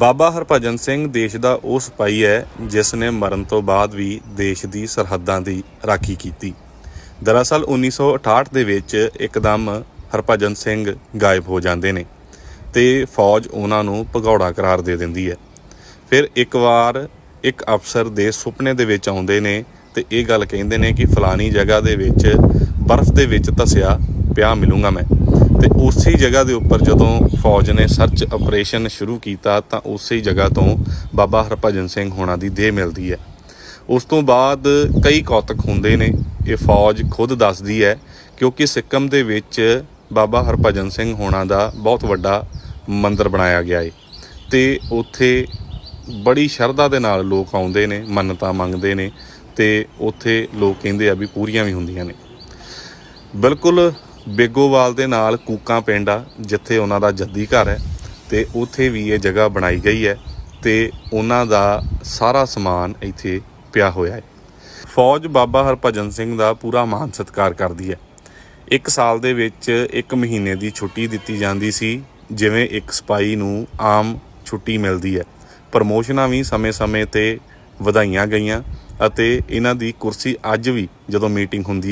ਬਾਬਾ ਹਰਭਜਨ ਸਿੰਘ ਦੇਸ਼ ਦਾ ਉਹ ਸਿਪਾਹੀ ਹੈ, ਜਿਸ ਨੇ ਮਰਨ ਤੋਂ ਬਾਅਦ ਵੀ ਦੇਸ਼ ਦੀ ਸਰਹੱਦਾਂ ਦੀ ਰਾਖੀ ਕੀਤੀ। ਦਰਅਸਲ 1968 ਦੇ ਵਿੱਚ ਇੱਕਦਮ ਹਰਭਜਨ ਸਿੰਘ ਗਾਇਬ ਹੋ ਜਾਂਦੇ ਨੇ ਤੇ ਫੌਜ ਉਹਨਾਂ ਨੂੰ ਭਗੌੜਾ ਕਰਾਰ ਦੇ ਦਿੰਦੀ ਹੈ। ਫਿਰ ਇੱਕ ਵਾਰ ਇੱਕ ਅਫਸਰ ਦੇ ਸੁਪਨੇ ਦੇ ਵਿੱਚ ਆਉਂਦੇ ਨੇ ਤੇ ਇਹ ਗੱਲ ਕਹਿੰਦੇ ਨੇ ਕਿ ਫਲਾਨੀ ਜਗ੍ਹਾ ਦੇ ਵਿੱਚ ਬਰਫ਼ ਦੇ ਵਿੱਚ ਧਸਿਆ ਪਿਆ ਮਿਲੂੰਗਾ ਮੈਂ। ਤੇ ਉਸੇ ਜਗ੍ਹਾ ਦੇ ਉੱਪਰ ਜਦੋਂ ਫੌਜ ਨੇ ਸਰਚ ਆਪਰੇਸ਼ਨ ਸ਼ੁਰੂ ਕੀਤਾ, ਤਾਂ ਉਸੇ ਜਗ੍ਹਾ ਤੋਂ ਬਾਬਾ ਹਰਭਜਨ ਸਿੰਘ ਹੋਣਾ ਦੀ ਦੇਹ ਮਿਲਦੀ ਹੈ। ਉਸ ਤੋਂ ਬਾਅਦ ਕਈ ਕੌਤਕ ਹੁੰਦੇ ਨੇ। ਇਹ ਫੌਜ ਖੁਦ ਦੱਸਦੀ ਹੈ, ਕਿਉਂਕਿ ਸਿੱਕਮ ਦੇ ਵਿੱਚ ਬਾਬਾ ਹਰਭਜਨ ਸਿੰਘ ਹੋਣਾ ਦਾ ਬਹੁਤ ਵੱਡਾ ਮੰਦਿਰ ਬਣਾਇਆ ਗਿਆ ਹੈ ਤੇ ਉੱਥੇ ਬੜੀ ਸ਼ਰਧਾ ਦੇ ਨਾਲ ਲੋਕ ਆਉਂਦੇ ਨੇ, ਮੰਨਤਾਂ ਮੰਗਦੇ ਨੇ, ਤੇ ਉੱਥੇ ਲੋਕ ਕਹਿੰਦੇ ਆ ਵੀ ਪੂਰੀਆਂ ਵੀ ਹੁੰਦੀਆਂ ਨੇ। ਬਿਲਕੁਲ ਬੇਗੋਵਾਲ ਦੇ ਨਾਲ ਕੂਕਾਂ ਪਿੰਡ ਆ, ਜਿੱਥੇ ਉਹਨਾਂ ਦਾ ਜੱਦੀ ਘਰ ਹੈ ਤੇ ਉੱਥੇ ਵੀ ਇਹ ਜਗ੍ਹਾ ਬਣਾਈ ਗਈ ਹੈ ਤੇ ਉਹਨਾਂ ਦਾ ਸਾਰਾ ਸਮਾਨ ਇੱਥੇ ਪਿਆ ਹੋਇਆ ਹੈ। ਫੌਜ ਬਾਬਾ ਹਰਭਜਨ ਸਿੰਘ ਦਾ ਪੂਰਾ ਮਾਨ ਸਤਿਕਾਰ ਕਰਦੀ ਹੈ। ਇੱਕ ਸਾਲ ਦੇ ਵਿੱਚ ਇੱਕ ਮਹੀਨੇ ਦੀ ਛੁੱਟੀ ਦਿੱਤੀ ਜਾਂਦੀ ਸੀ, ਜਿਵੇਂ ਇੱਕ ਸਿਪਾਹੀ ਨੂੰ ਆਮ ਛੁੱਟੀ ਮਿਲਦੀ ਹੈ। ਪ੍ਰਮੋਸ਼ਨਾਂ ਵੀ ਸਮੇਂ-ਸਮੇਂ ਤੇ ਵਧਾਈਆਂ ਗਈਆਂ ਅਤੇ ਇਹਨਾਂ ਦੀ ਕੁਰਸੀ ਅੱਜ ਵੀ ਜਦੋਂ ਮੀਟਿੰਗ ਹੁੰਦੀ